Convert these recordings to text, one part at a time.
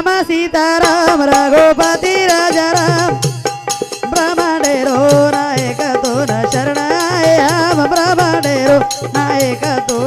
राम सीताराम रघुपती राजाराम ब्रह्मांडेरो नायक तो न शरणाय राम ब्रह्मांडेरो नायक तो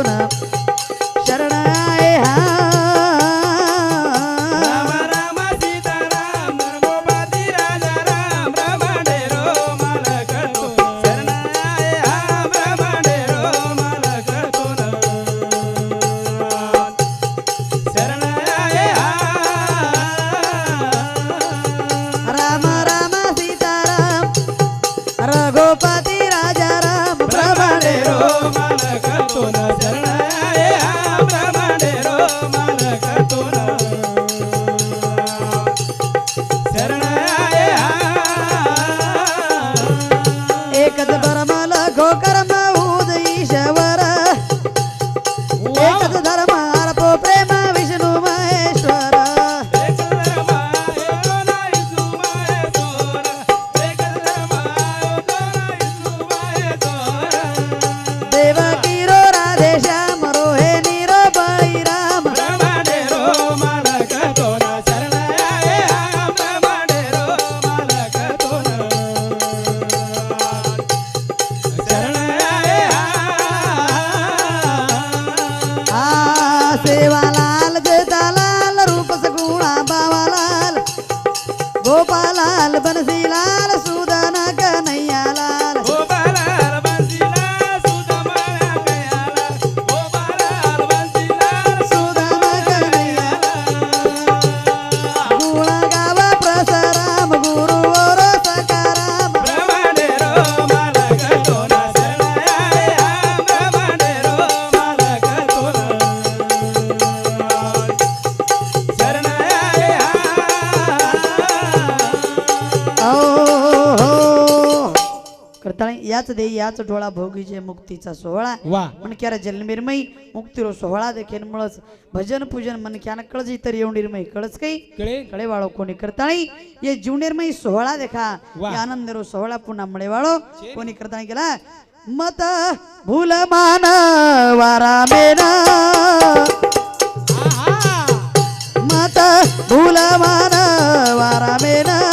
গোপালাল বনসে करताळे याच दे याच डोळा भोगीचे मुक्तीचा सोहळा. वा. मणक्याರ जन्मिरमई मुक्तिरो सोहळा देखेन मुळच. भजन पूजन मनक्यान कळज इतर येऊन कळच काही कळे? वाळो कोणी करताळी? ये जीवनेरमई सोहळा देखा. वा. ये आनंदरो सोहळा पुन्हा मळे वाळो कोणी करताळी केला? मत भूल मान वारा मेना मत भूल मान वारा मेना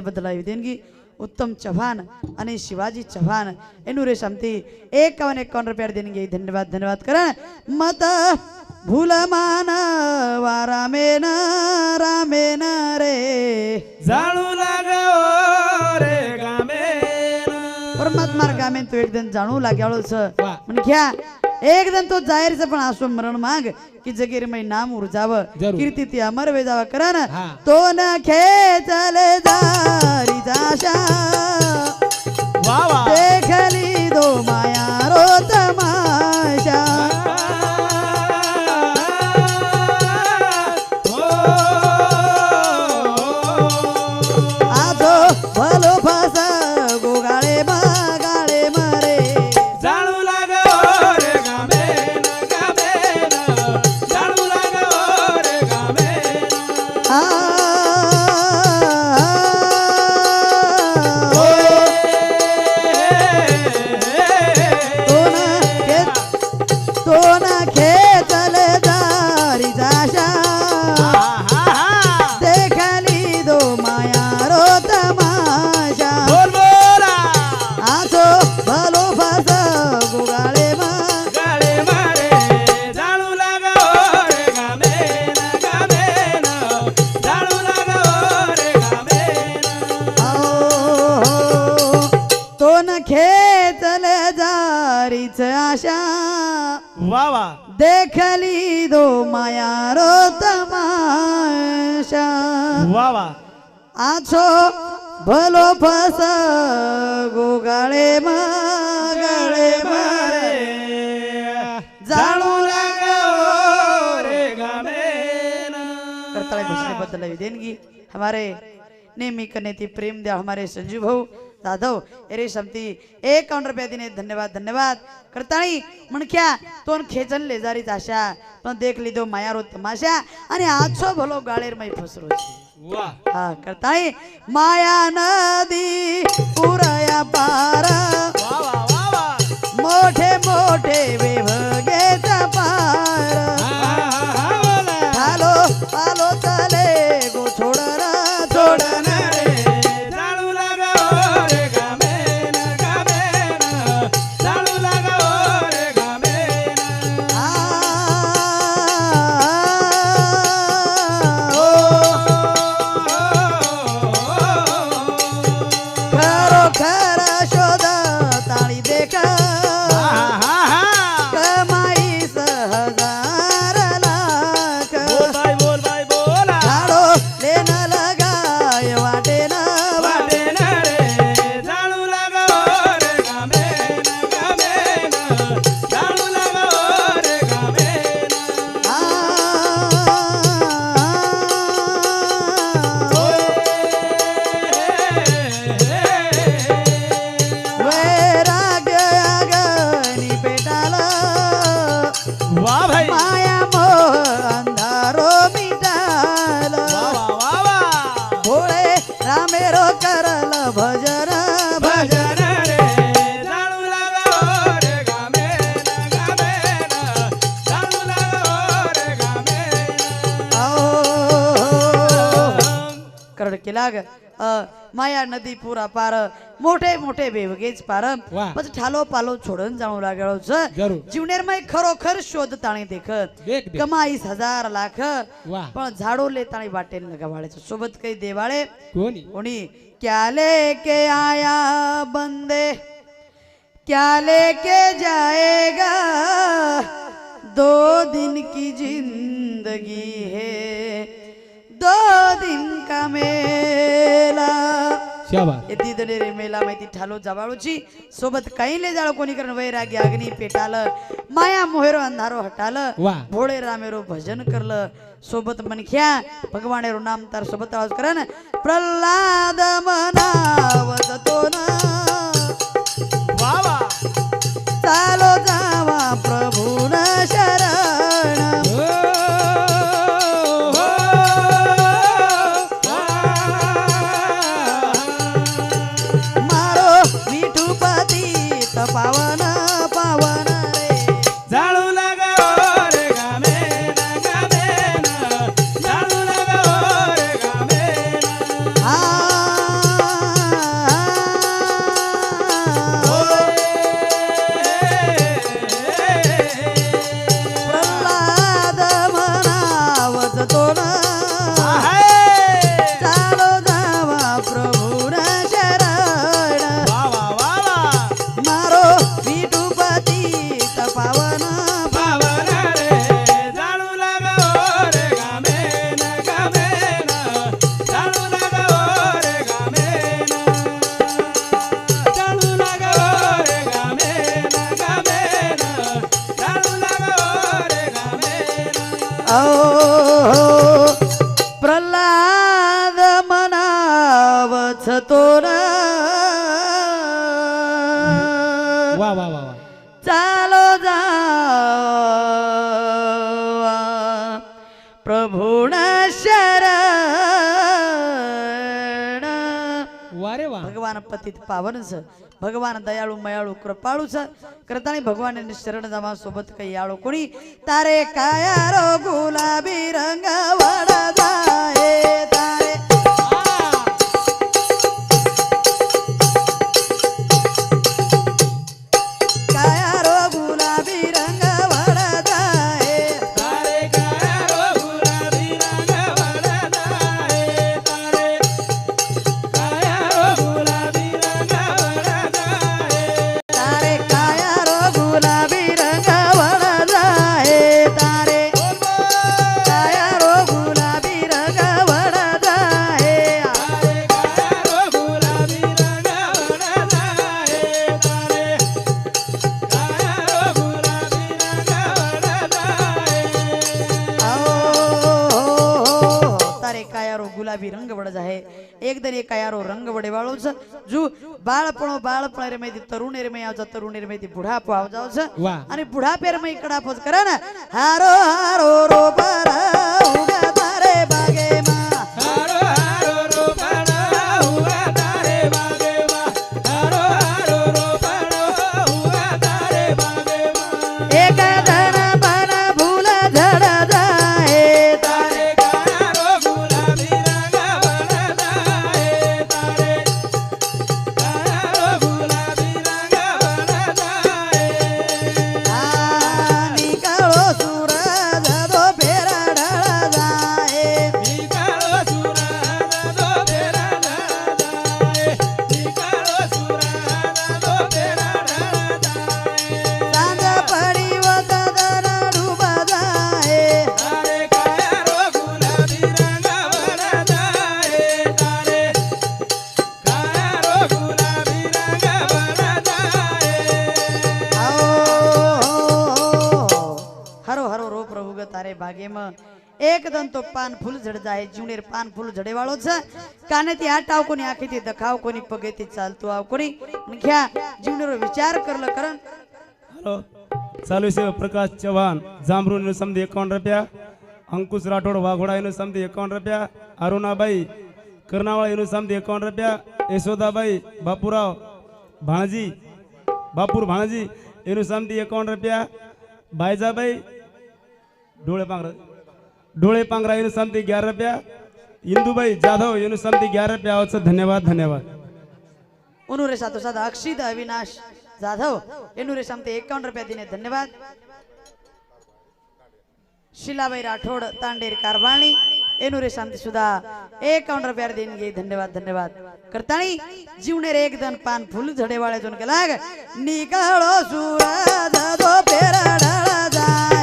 बदल आई देणगी. उत्तम चव्हाण आणि शिवाजी चव्हाण. एनुरे क्षमती एकावन एक रुपया देणगी. धन्यवाद धन्यवाद. करा. मत भूल मान रामे न रामे न रे. जाणू लाग रे गामे परमात्मा गामे तू एक दिन जाणू लागेळ घ्या. एकदम तो जाहीरच पण असो मरण माग. कि जगीर मै नाम उरजाव. कीर्ती ती अमर वेजाव. करण तो न खेचा तोन खेचले जारीच आशा. वा वा. देखली दो माया रो तमाशा वा वा. आछो भलो फस गोगाळे मागाळे मारे. जाणू लागो रे गामेन. करताळे भूषणे बदल देणगी हमारे नेहमी करने थी प्रेम दे हमारे संजू भाऊ. जाधव एरे समती एक काउंटर रुपया दिने धन्यवाद धन्यवाद. करताळी म्हणख्या तोन खेचन लेजारीच आशा. पण देख लिदो मायारो तमाशा. आणि आजचो भलो गाळेर मै फसरो हा करताळी माया नदी पुराया पार. मोठे मोठे विभगेचा पार. रामेरो करल भजन। लाग माया नदी पुरा पार मोठे मोठे बेवगेच पार बस ठालो पालो छोडन जाऊ लागलो जीवनेर मै खरोखर शोध ताणे देख कमाईस हजार लाख पण झाडोले ताणे वाटेल गवाळे सोबत काही देवाळे कोणी क्याले के आया बंदे क्या लेके जाएगा दो दिन की जिंदगी है दो दिन का मेला माहिती ठालो जवाळूची. सोबत काही ले जाळो कोणी करण? वैराग्य अग्नी पेटाल. माया मोहेरो अंधारो हटाल. भोळे रामेरो भजन करलं. सोबत मनख्या भगवानेरो नाम तार सोबत आवाज करन प्रल्हाद मनावत વારે વાહ ભગવાન પતિત પાવન છે ભગવાન દયાળુ મયાળુ કૃપાળુ છે કરતાની ભગવાન એની શરણધામા સોબત કૈયાળો કોણી તારે કાયારો ગુલાબી રંગ વડદાએ એકદમ એક યારો રંગ વડે વાળો છે જો બાળપણો બાળપણ રેમેથી તરુણ રેમે આવજો તરુણ રેમેથી બુઢાપો આવજાવ છે વાહ અને બુઢાપે રમે કડાપો જ કરે ને હારો હારો રો ઉગા એકદમ તો પાન ફૂલ જડ જાય જુનેર પાન ફૂલ જડે વાળો છે કાનેથી આ ટાવ કોની આંખીથી દખાવ કોની પગેથી ચાલતું આવ કોની ખ્યા જીવનેરો વિચાર કરલો કરન હલો ચાલુ છે પ્રકાશ ચૌહાણ જામરૂનું સમધી એકાવન રૂપિયા અંકુશ રાઠોડ વાઘોડા એનું સમધી એકાવન રૂપિયા અરુણાબાઈ કરનાવાળા એનું સમધી એકાવન રૂપિયા યશોદાબાઈ બાપુરાવ ભાણજી બાપુર ભાણજી એનું સમધી એકાવન રૂપિયા બાયજાબાઈ ડોળે પાંગરા डोळे पांगरा येणू सांगते ग्यारह रुपया इंदुबाई जाधव येणू सांगते ग्यारह रुपया आवचं धन्यवाद धन्यवाद. उनुरे सातो साधा अक्षित अविनाश जाधव. येणुरे सांगते एकावन्न रुपया दिने धन्यवाद. शिलाबाई राठोड तांडेर कारवाणी. एनुरे शांती सुद्धा एकावन्न रुपया देणगी धन्यवाद धन्यवाद. करतानी जीवने रे एकदन पान फुल झडे झडेवाळ्यातून केला निघाळो सुरा जाधो पेरा डाळा जा.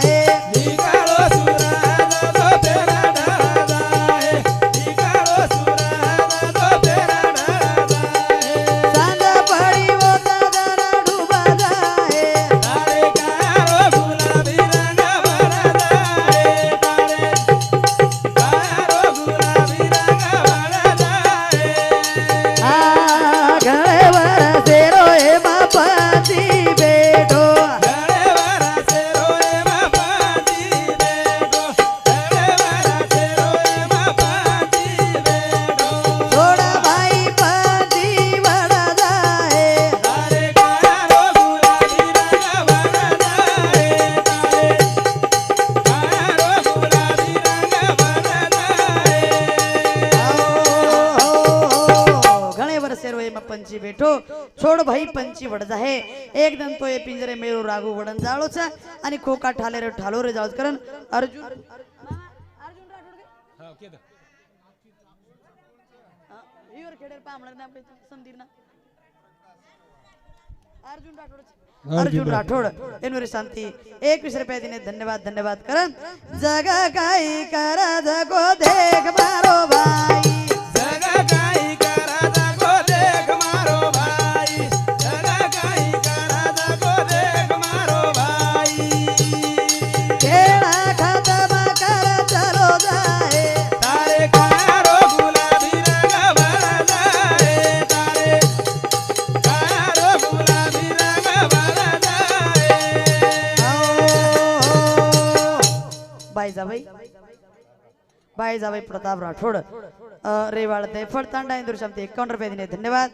पंची बेठो छोड भाई पंची वड जाहे एकदम तो हे पिंजरे मेरो राघू वडन जाळोच आणि खोका ठाले रे ठालो रे जाळोच कारण अर्जुन अर्जुन अर्जुन राठोड एनवरी शांती एकवीस रुपया दिने धन्यवाद धन्यवाद करन जग काही करा जगो देख मारो भाई भाई जावई प्रताप राठोड रेवाळते फळतांडा फडतांडा इंदूर शांती एकावन्न रुपये दिले धन्यवाद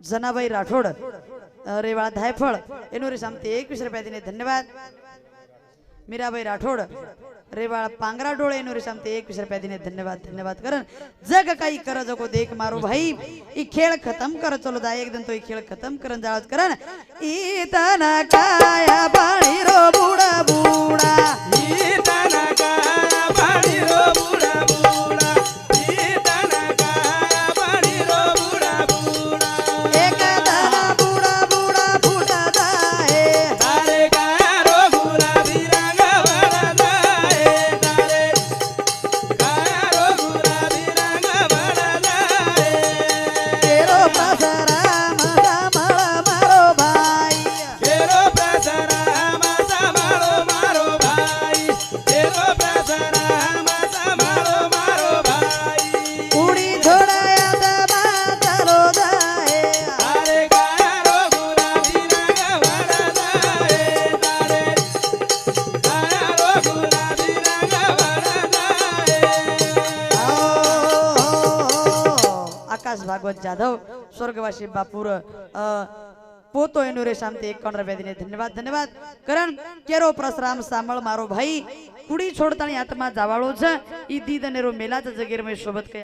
जनाबाई राठोड रेवाळ धायफळ एनुरी शांती एकवीस रुपये दिले धन्यवाद मीराबाई राठोड रेवाळ पांगरा डोळे एनुरी शांती एकवीस रुपये दिले धन्यवाद धन्यवाद करण जग काही कर जगो देख मारो भाई इ खेळ खतम कर चलो दा एक दिन तो खेळ खतम करण जाळत करण इतना काया बाळी रो बुडा बुडा इतना काया જાધવ સ્વર્ગવાસી બાપુર અ, પોતો એનું રે શાંતિ એકાવન રૂપિયા દીને ધન્યવાદ ધન્યવાદ કરણ કેરો પ્રસરામ સાંભળ મારો ભાઈ કુડી છોડતાની આત્મા જાવાળો છે ઈ દીદ અને રો મેલા જગીર મેં શોભત કયા